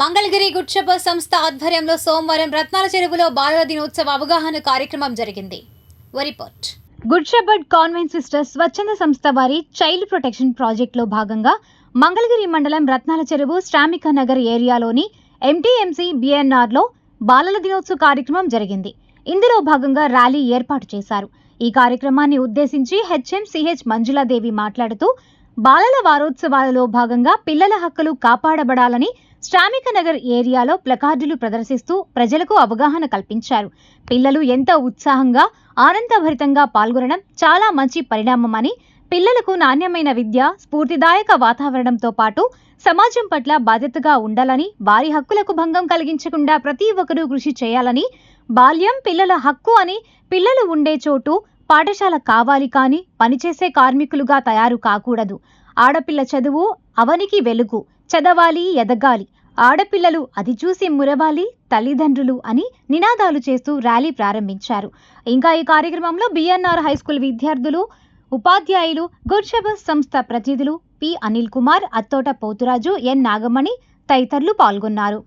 మంగళగిరి గుడ్షప సంస్థ ఆధ్వర్యంలో సోమవారం రత్నాల చెరువులో బాలల దినోత్సవ అవగాహన కార్యక్రమం జరిగింది. రిపోర్ట్. గుడ్షబర్డ్ కాన్వెంట్ సిస్టర్స్ స్వచ్ఛంద సంస్థ వారి చైల్డ్ ప్రొటెక్షన్ ప్రాజెక్టులో భాగంగా మంగళగిరి మండలం రత్నాల చెరువు శ్రామిక నగర్ ఏరియాలోని ఎంటీఎంసీ బిఎన్ఆర్లో బాలల దినోత్సవ కార్యక్రమం జరిగింది. ఇందులో భాగంగా ర్యాలీ ఏర్పాటు చేశారు. ఈ కార్యక్రమాన్ని ఉద్దేశించి హెచ్ఎం సిహెచ్ మంజులాదేవి మాట్లాడుతూ బాలల వారోత్సవాలలో భాగంగా పిల్లల హక్కులు కాపాడబడాలని శ్రామిక నగర్ ఏరియాలో ప్లకార్డులు ప్రదర్శిస్తూ ప్రజలకు అవగాహన కల్పించారు. పిల్లలు ఎంతో ఉత్సాహంగా ఆనందభరితంగా పాల్గొనడం చాలా మంచి పరిణామమని పిల్లలకు నాణ్యమైన విద్య స్ఫూర్తిదాయక వాతావరణంతో పాటు సమాజం పట్ల బాధ్యతగా ఉండాలని వారి హక్కులకు భంగం కలిగించకుండా ప్రతి ఒక్కరూ కృషి చేయాలని బాల్యం పిల్లల హక్కు అని పిల్లలు ఉండే చోటు పాఠశాల కావాలి కానీ పనిచేసే కార్మికులుగా తయారు కాకూడదు. ఆడపిల్ల చదువు అవనికి వెలుగు. చదవాలి ఎదగాలి. ఆడపిల్లలు అది చూసి మురవాలి తల్లిదండ్రులు అని నినాదాలు చేస్తూ ర్యాలీ ప్రారంభించారు. ఇంకా ఈ కార్యక్రమంలో బిఎన్ఆర్ హైస్కూల్ విద్యార్థులు ఉపాధ్యాయులు గుడ్ సంస్థ ప్రతినిధులు పి అనిల్ కుమార్ అత్తోట పోతురాజు ఎన్ నాగమణి తదితరులు పాల్గొన్నారు.